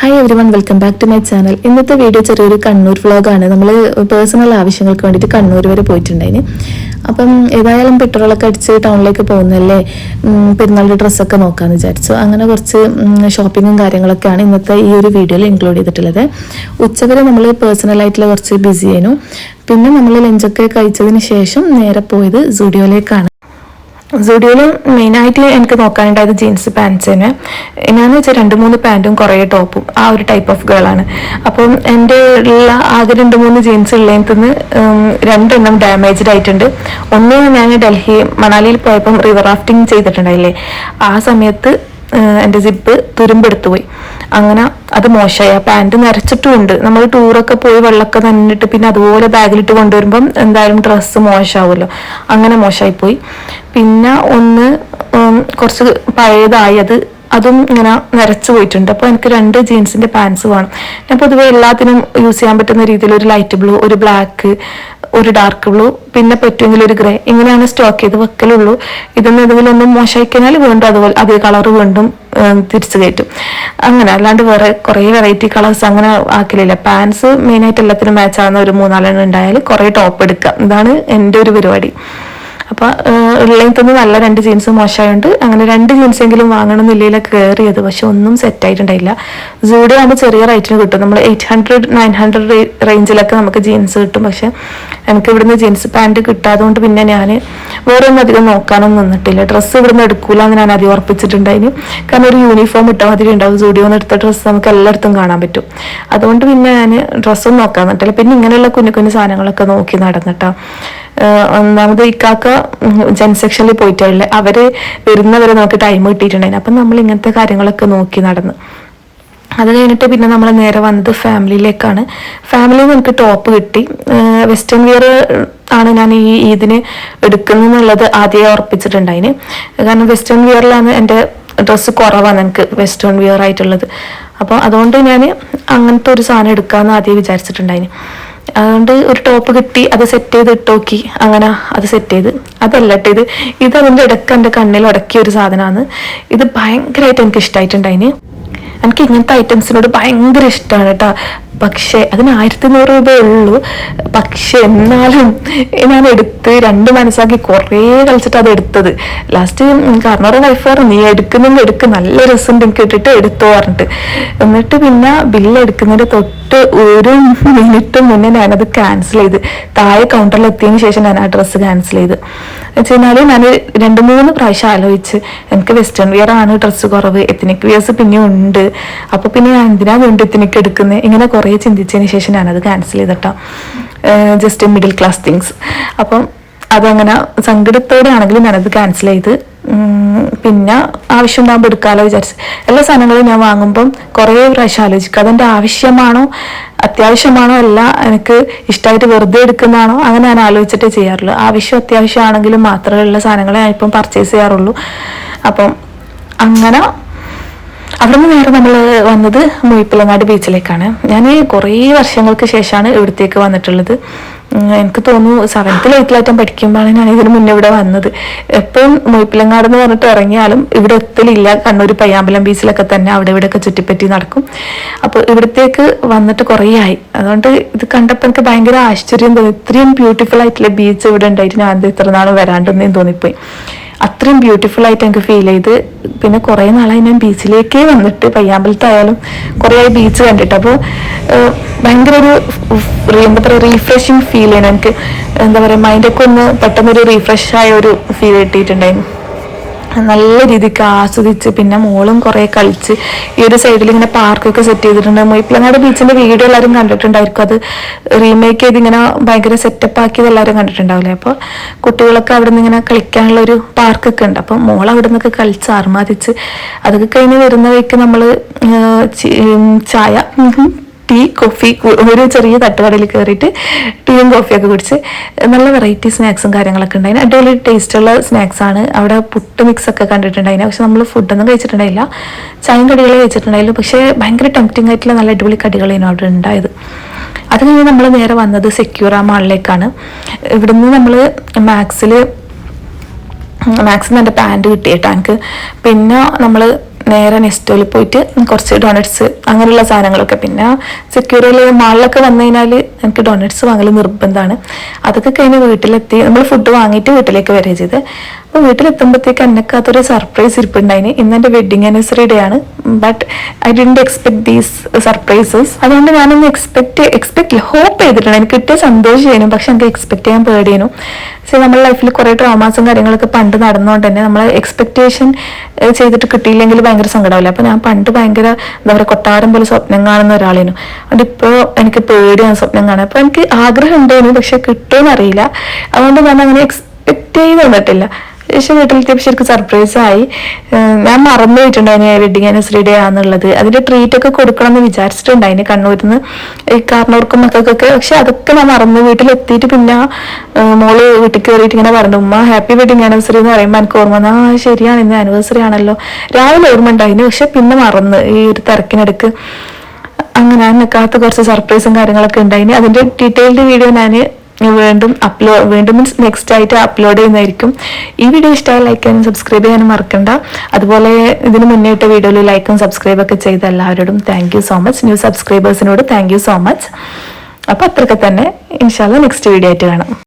Hi everyone welcome back to my channel ഇന്നത്തെ video ചെറിയൊരു കണ്ണൂർ വ്ളോഗാണ് നമ്മൾ പേഴ്സണൽ ആവശ്യങ്ങൾക്ക് വേണ്ടിയിട്ട് കണ്ണൂർ വരെ പോയിട്ടുണ്ടായിന്. അപ്പം ഏതായാലും പെട്രോളൊക്കെ അടിച്ച് ടൗണിലേക്ക് പോകുന്നല്ലേ പെരുന്നാളുടെ ഡ്രസ്സൊക്കെ നോക്കാമെന്ന് വിചാരിച്ചു. അങ്ങനെ കുറച്ച് ഷോപ്പിങ്ങും കാര്യങ്ങളൊക്കെയാണ് ഇന്നത്തെ ഈ ഒരു വീഡിയോയിൽ ഇൻക്ലൂഡ് ചെയ്തിട്ടുള്ളത്. ഉച്ചവരെ നമ്മൾ പേഴ്സണലായിട്ടുള്ള കുറച്ച് ബിസി ആയിരുന്നു. പിന്നെ നമ്മൾ ലഞ്ചൊക്കെ കഴിച്ചതിന് ശേഷം നേരെ പോയത് സുഡിയോയിലേക്കാണ് സുഡിയോയിൽ മെയിനായിട്ട് എനിക്ക് നോക്കാനുണ്ടായത് ജീൻസ് പാൻസിന് എന്നാന്ന് വെച്ചാൽ രണ്ട് മൂന്ന് പാന്റും കുറേ ടോപ്പും ആ ഒരു ടൈപ്പ് ഓഫ് ഗേളാണ് അപ്പം എന്റെ ഉള്ള ആകെ രണ്ട് മൂന്ന് ജീൻസ് ഉള്ളതിന് രണ്ടെണ്ണം ഡാമേജ്ഡ് ആയിട്ടുണ്ട്. ഒന്ന് ഞാൻ ഡൽഹി മണാലിയിൽ പോയപ്പം റിവർ റാഫ്റ്റിംഗ് ചെയ്തിട്ടുണ്ടായില്ലേ? ആ സമയത്ത് എന്റെ സിപ്പ് തുരുമ്പെടുത്തു പോയി അങ്ങനെ അത് മോശമായി. ആ പാന്റ് നിറച്ചിട്ടുമുണ്ട് നമ്മൾ ടൂറൊക്കെ പോയി വെള്ളമൊക്കെ നന്നിട്ട് പിന്നെ അതുപോലെ ബാഗിലിട്ട് കൊണ്ടുവരുമ്പം എന്തായാലും ഡ്രസ്സ് മോശമാവുമല്ലോ. അങ്ങനെ മോശമായി പോയി പിന്നെ ഒന്ന് കുറച്ച് പഴയതായി. അത് അതും ഇങ്ങനെ നിറച്ചു പോയിട്ടുണ്ട്. അപ്പോൾ എനിക്ക് രണ്ട് ജീൻസിന്റെ പാൻസ് വേണം. ഞാൻ പൊതുവെ എല്ലാത്തിനും യൂസ് ചെയ്യാൻ പറ്റുന്ന രീതിയിൽ ഒരു ലൈറ്റ് ബ്ലൂ ഒരു ബ്ലാക്ക് ഒരു ഡാർക്ക് ബ്ലൂ പിന്നെ പറ്റുമെങ്കിൽ ഒരു ഗ്രേ ഇങ്ങനെയാണ് സ്റ്റോക്ക് ചെയ്ത് വെക്കലുള്ളൂ. ഇതൊന്നും ഏതെങ്കിലും മോശമായി കഴിഞ്ഞാൽ വീണ്ടും അതുപോലെ അതേ കളർ വീണ്ടും തിരിച്ചു കയറ്റും. അങ്ങനെ അല്ലാണ്ട് വേറെ കുറേ വെറൈറ്റി കളേഴ്സ് അങ്ങനെ ആക്കലില്ല പാൻസ് മെയിനായിട്ട് എല്ലാത്തിനും മാച്ച് ആവുന്ന ഒരു മൂന്നാലെണ്ണം ഉണ്ടായാൽ കുറേ ടോപ്പ് എടുക്കാം ഇതാണ് എന്റെ ഒരു പരിപാടി. അപ്പൊ ഉള്ളതിൽ തന്നെ നല്ല രണ്ട് ജീൻസ് മോശമായതുകൊണ്ട് അങ്ങനെ രണ്ട് ജീൻസ് എങ്കിലും വാങ്ങണം എന്നില്ലയിലൊക്കെ കയറിയത് പക്ഷെ ഒന്നും സെറ്റ് ആയിട്ടുണ്ടായില്ല. സൂഡിയോ ആകുമ്പോൾ ചെറിയ റേറ്റിന് കിട്ടും. നമ്മൾ എയ്റ്റ് ഹൺഡ്രഡ് നയൻ ഹൺഡ്രഡ് റേഞ്ചിലൊക്കെ നമുക്ക് ജീൻസ് കിട്ടും. പക്ഷെ എനിക്ക് ഇവിടുന്ന് ജീൻസ് പാന്റ് കിട്ടാത്തതുകൊണ്ട് പിന്നെ ഞാൻ വേറെ ഒന്നും അധികം നോക്കാനൊന്നും നിന്നിട്ടില്ല. ഡ്രസ്സ് ഇവിടുന്ന് എടുക്കൂല എന്ന് ഞാൻ അധികം ഉറപ്പിച്ചിട്ടുണ്ടായിന്. കാരണം ഒരു യൂണിഫോം ഇട്ട മാതിരി ഉണ്ടാവും. സൂഡിയോന്ന് എടുത്ത ഡ്രസ്സ് നമുക്ക് എല്ലായിടത്തും കാണാൻ പറ്റും. അതുകൊണ്ട് പിന്നെ ഞാൻ ഡ്രസ്സൊന്നും നോക്കാൻ നിന്നിട്ടില്ല. പിന്നെ ഇങ്ങനെയുള്ള കുഞ്ഞു കുഞ്ഞു സാധനങ്ങളൊക്കെ നോക്കി നടന്നിട്ടാ. ഏഹ് ഒന്നാമത് ഇക്കാക്ക ജനസെക്ഷനിൽ സെക്ഷനിൽ പോയിട്ടുള്ള അവർ വരുന്നവരെ നമുക്ക് ടൈം കിട്ടിയിട്ടുണ്ടായിരുന്നു. അപ്പം നമ്മൾ ഇങ്ങനത്തെ കാര്യങ്ങളൊക്കെ നോക്കി നടന്നു. അത് കഴിഞ്ഞിട്ട് പിന്നെ നമ്മൾ നേരെ വന്നത് ഫാമിലിയിലേക്കാണ് ഫാമിലിയിൽ നമുക്ക് ടോപ്പ് കിട്ടി. വെസ്റ്റേൺ വിയർ ആണ് ഞാൻ ഈ ഇതിന് എടുക്കുന്നുള്ളത് ആദ്യമേ ഉറപ്പിച്ചിട്ടുണ്ടായിന്. കാരണം വെസ്റ്റേൺ വിയറിലാണ് എന്റെ ഡ്രസ്സ് കുറവാണ് എനിക്ക് വെസ്റ്റേൺ വിയർ ആയിട്ടുള്ളത്. അപ്പോൾ അതുകൊണ്ട് ഞാൻ അങ്ങനത്തെ ഒരു സാധനം എടുക്കാമെന്ന് ആദ്യം വിചാരിച്ചിട്ടുണ്ടായിന്. അതുകൊണ്ട് ഒരു ടോപ്പ് കിട്ടി അത് സെറ്റ് ചെയ്ത് ഇട്ട് നോക്കി. അങ്ങനെ അത് സെറ്റ് ചെയ്ത്. അതല്ല ഇത്. ഇത് അതിന്റെ ഇടയ്ക്ക് എന്റെ കണ്ണിൽ ഉടക്കിയ ഒരു സാധനമാണ് ഇത് ഭയങ്കരമായിട്ട് എനിക്ക് ഇഷ്ടമായിട്ടുണ്ടായിന് എനിക്ക് ഇങ്ങനത്തെ ഐറ്റംസിനോട് ഭയങ്കര ഇഷ്ടമാണ് കേട്ടോ പക്ഷേ അതിന് ആയിരത്തി നൂറ് രൂപയേ ഉള്ളൂ. പക്ഷെ എന്നാലും ഞാൻ എടുത്ത് രണ്ട് മനസ്സാക്കി കുറേ കളിച്ചിട്ട് അത് എടുത്തത്. ലാസ്റ്റ് കാരണം വൈഫ് പറഞ്ഞു നീ എടുക്കുന്നെങ്കിൽ എടുക്ക്. നല്ല രസം എനിക്ക് ഇട്ടിട്ട് എടുത്തു പറഞ്ഞിട്ട്. എന്നിട്ട് പിന്നെ ബില്ല് എടുക്കുന്നതിന്റെ തൊട്ട് ഒരു മിനിറ്റ് മുന്നേ ഞാനത് ക്യാൻസൽ ചെയ്ത്. താഴെ കൗണ്ടറിൽ എത്തിയതിന് ശേഷം ഞാൻ ആ ഡ്രസ്സ് ക്യാൻസൽ ചെയ്ത്. വെച്ചാൽ ഞാൻ രണ്ട് മൂന്ന് പ്രാവശ്യം ആലോചിച്ച് എനിക്ക് വെസ്റ്റേൺ വിയർ ആണ് ഡ്രസ്സ് കുറവ് എത്തനിക് വിയേഴ്സ് പിന്നെ ഉണ്ട്. അപ്പോൾ പിന്നെ ഞാൻ എന്തിനാ വേണ്ടി എത്തിനിക്ക് എടുക്കുന്നത് ഇങ്ങനെ കുറേ ചിന്തിച്ചതിന് ശേഷം ഞാനത് ക്യാൻസൽ ചെയ്തിട്ടോ. ജസ്റ്റ് മിഡിൽ ക്ലാസ് തിങ്സ് അപ്പം അതങ്ങനെ സങ്കടത്തോടെ ആണെങ്കിലും ഞാനത് ക്യാൻസൽ ചെയ്ത്. പിന്നെ ആവശ്യം ഉണ്ടാകുമ്പോൾ എടുക്കാമല്ലോ വിചാരിച്ച്. എല്ലാ സാധനങ്ങളും ഞാൻ വാങ്ങുമ്പം കുറേ പ്രാവശ്യം ആലോചിക്കും. അതെന്റെ ആവശ്യമാണോ അത്യാവശ്യമാണോ അല്ല എനിക്ക് ഇഷ്ടമായിട്ട് വെറുതെ എടുക്കുന്നതാണോ? അങ്ങനെ ഞാൻ ആലോചിച്ചിട്ടേ ചെയ്യാറുള്ളൂ. ആവശ്യം അത്യാവശ്യമാണെങ്കിലും മാത്രമുള്ള സാധനങ്ങളെ ഞാൻ ഇപ്പം പർച്ചേസ് ചെയ്യാറുള്ളൂ. അപ്പം അങ്ങനെ അവിടെ നിന്ന് നേരെ നമ്മൾ വന്നത് മുയിപ്പിലങ്ങാട് ബീച്ചിലേക്കാണ് ഞാൻ കുറേ വർഷങ്ങൾക്ക് ശേഷമാണ് ഇവിടത്തേക്ക് വന്നിട്ടുള്ളത്. എനിക്ക് തോന്നുന്നു സെവൻത്തിൽ എയ്ത്തിലായിട്ടും പഠിക്കുമ്പോഴാണ് ഞാൻ ഇതിന് മുന്നേ ഇവിടെ വന്നത്. എപ്പോഴും മൊയ്പ്പിലങ്ങാട് എന്ന് പറഞ്ഞിട്ട് ഇറങ്ങിയാലും ഇവിടെ എത്തലില്ല കണ്ണൂർ പയ്യാമ്പലം ബീച്ചിലൊക്കെ തന്നെ അവിടെ ഇവിടെയൊക്കെ ചുറ്റിപ്പറ്റി നടക്കും. അപ്പോൾ ഇവിടത്തേക്ക് വന്നിട്ട് കുറേ ആയി. അതുകൊണ്ട് ഇത് കണ്ടപ്പോൾ എനിക്ക് ഭയങ്കര ആശ്ചര്യം തോന്നി. ഇത്രയും ബ്യൂട്ടിഫുൾ ആയിട്ടുള്ള ബീച്ച് ഇവിടെ ഉണ്ടായിട്ട് ഞാൻ ഇത് ഇത്ര നാളും വരാണ്ടെന്നേ തോന്നിപ്പോയി. അത്രയും ബ്യൂട്ടിഫുൾ ആയിട്ട് എനിക്ക് ഫീൽ ചെയ്ത്. പിന്നെ കുറേ നാളായി ഞാൻ ബീച്ചിലേക്കേ വന്നിട്ട്. പയ്യാമ്പലത്തായാലും കുറേ ആയി ബീച്ച് കണ്ടിട്ട്. അപ്പോൾ ഭയങ്കര ഒരു എന്താ പറയുക റീഫ്രഷിങ് ഫീൽ ചെയ്യണം എനിക്ക് എന്താ പറയുക മൈൻഡൊക്കെ ഒന്ന് പെട്ടെന്നൊരു റീഫ്രഷ് ആയ ഒരു ഫീൽ കിട്ടിയിട്ടുണ്ടായിരുന്നു. നല്ല രീതിക്ക് ആസ്വദിച്ച് പിന്നെ മോളും കുറേ കളിച്ച് ഈ ഒരു സൈഡിൽ ഇങ്ങനെ പാർക്കൊക്കെ സെറ്റ് ചെയ്തിട്ടുണ്ട്. മൊയ്പ്പിലങ്ങാട് ബീച്ചിന്റെ വീഡിയോ എല്ലാവരും കണ്ടിട്ടുണ്ടായിരിക്കും. അത് റീമേക്ക് ചെയ്ത് ഇങ്ങനെ ഭയങ്കര സെറ്റപ്പ് ആക്കിയത് എല്ലാവരും കണ്ടിട്ടുണ്ടാവില്ലേ? അപ്പോൾ കുട്ടികളൊക്കെ അവിടെ നിന്ന് ഇങ്ങനെ കളിക്കാനുള്ള ഒരു പാർക്കൊക്കെ ഉണ്ട്. അപ്പോൾ മോൾ അവിടെ നിന്നൊക്കെ കളിച്ച് ആർമാദിച്ച് അതൊക്കെ കഴിഞ്ഞ് വരുന്ന വഴിക്ക് നമ്മൾ ചായ ടീ കോഫി ഒരു ചെറിയ തട്ടുകടയിൽ കയറിയിട്ട് ടീയും കോഫിയൊക്കെ കുടിച്ച് നല്ല വെറൈറ്റി സ്നാക്സും കാര്യങ്ങളൊക്കെ ഉണ്ടായിന്. അടിപൊളി ടേസ്റ്റുള്ള സ്നാക്സ് ആണ്. അവിടെ പുട്ട് മിക്സ് ഒക്കെ കണ്ടിട്ടുണ്ടായിരുന്നു പക്ഷെ നമ്മൾ ഫുഡൊന്നും കഴിച്ചിട്ടുണ്ടായില്ല. ചായയും കടികളെ കഴിച്ചിട്ടുണ്ടായില്ല. പക്ഷേ ഭയങ്കര ടെംപ്റ്റിംഗ് ആയിട്ടുള്ള നല്ല അടിപൊളി കടികളായിരുന്നു അവിടെ ഉണ്ടായത്. അത് കഴിഞ്ഞ് നമ്മൾ നേരെ വന്നത് സെക്യൂറ മാളിലേക്കാണ് ഇവിടുന്ന് നമ്മൾ മാക്സിൽ മാക്സിമം എന്റെ പാന്റ് കിട്ടി കേട്ടോ എനിക്ക് പിന്നെ നമ്മൾ നേരെ നെസ്റ്റോയിൽ പോയിട്ട് കുറച്ച് ഡൊണറ്റ്സ് അങ്ങനെയുള്ള സാധനങ്ങളൊക്കെ. പിന്നെ സെക്യൂരിൽ മാളിലൊക്കെ വന്നു കഴിഞ്ഞാൽ എനിക്ക് ഡൊണറ്റ്സ് വാങ്ങൽ നിർബന്ധമാണ് അതൊക്കെ കഴിഞ്ഞ് വീട്ടിലെത്തി. നമ്മൾ ഫുഡ് വാങ്ങിയിട്ട് വീട്ടിലേക്ക് വരെ ചെയ്ത്. അപ്പോൾ വീട്ടിലെത്തുമ്പോഴത്തേക്ക് എന്നെക്കാത്തൊരു സർപ്രൈസ് ഇരിപ്പുണ്ടായിന്. ഇന്ന് എന്റെ വെഡിങ് ആനിവേഴ്സറി ഡേ ആണ് but I didn't expect these surprises അതുകൊണ്ട് ഞാനൊന്ന് എക്സ്പെക്ട് എക്സ്പെക്ട് ഹോപ്പ് ചെയ്തിട്ടുണ്ട് എനിക്ക് കിട്ടിയ സന്തോഷമായിരുന്നു. പക്ഷെ എനിക്ക് എക്സ്പെക്ട് ചെയ്യാൻ പേടിയായിരുന്നു. പക്ഷേ നമ്മുടെ ലൈഫിൽ കുറേ ട്രോമാസും കാര്യങ്ങളൊക്കെ പണ്ട് നടന്നുകൊണ്ട് തന്നെ നമ്മൾ എക്സ്പെക്ടേഷൻ ചെയ്തിട്ട് കിട്ടിയില്ലെങ്കിൽ ഭയങ്കര സങ്കടമല്ലേ അപ്പോൾ ഞാൻ പണ്ട് ഭയങ്കര എന്താ പറയുക കൊട്ടാരം പോലെ സ്വപ്നം കാണുന്ന ഒരാളേനു അതുകൊണ്ട് ഇപ്പോൾ എനിക്ക് പേടിയാണ് സ്വപ്നം കാണാൻ. അപ്പോൾ എനിക്ക് ആഗ്രഹം ഉണ്ടായിരുന്നു പക്ഷെ കിട്ടുമെന്നറിയില്ല അതുകൊണ്ട് ഞാൻ അങ്ങനെ എക്സ്പെക്ട് ചെയ്ത് തന്നിട്ടില്ല പക്ഷെ വീട്ടിലെത്തിയപ്പോൾ ശരിക്കും സർപ്രൈസായി. ഞാൻ മറന്നു പോയിട്ടുണ്ടായിരുന്നു വെഡിങ് ആനിവേഴ്സറി ഡേ ആണെന്നുള്ളത് അതിന്റെ ട്രീറ്റ് ഒക്കെ കൊടുക്കണം എന്ന് വിചാരിച്ചിട്ടുണ്ടായിന് കണ്ണൂരിൽ നിന്ന് ഈ കാർണൂർക്കും മക്കൾക്കൊക്കെ. പക്ഷെ അതൊക്കെ ഞാൻ മറന്നു. വീട്ടിലെത്തിയിട്ട് പിന്നെ മോൾ വീട്ടിൽ കയറിയിട്ട് ഇങ്ങനെ പറഞ്ഞു ഉമ്മ ഹാപ്പി വെഡിങ് ആനിവേഴ്സറി എന്ന് പറയുമ്പോൾ എനിക്ക് ഓർമ്മ ആ ശരിയാണ് ഇന്ന് ആനിവേഴ്സറി ആണല്ലോ. രാവിലെ ഓർമ്മ ഉണ്ടായിന്. പക്ഷെ പിന്നെ മറന്ന് ഈ ഒരു തിരക്കിനിടക്ക്. അങ്ങനെ നിൽക്കാത്ത കുറച്ച് സർപ്രൈസും കാര്യങ്ങളൊക്കെ ഉണ്ടായിന്. അതിന്റെ ഡീറ്റെയിൽഡ് വീഡിയോ ഞാൻ വീണ്ടും അപ്ലോഡ് വീണ്ടും മീൻസ് നെക്സ്റ്റ് ആയിട്ട് അപ്ലോഡ് ചെയ്യുന്നതായിരിക്കും. ഈ വീഡിയോ ഇഷ്ടമായി ലൈക്ക് ചെയ്യാനും സബ്സ്ക്രൈബ് ചെയ്യാനും മറക്കണ്ട. അതുപോലെ ഇതിന് മുന്നേ ഇട്ട വീഡിയോയിൽ ലൈക്കും സബ്സ്ക്രൈബ് ഒക്കെ ചെയ്ത എല്ലാവരോടും താങ്ക് സോ മച്ച് ന്യൂ സബ്സ്ക്രൈബേഴ്സിനോട് താങ്ക് സോ മച്ച് അപ്പോൾ അത്രയൊക്കെ തന്നെ. ഇൻഷാല്ല നെക്സ്റ്റ് വീഡിയോ ആയിട്ട് കാണാം.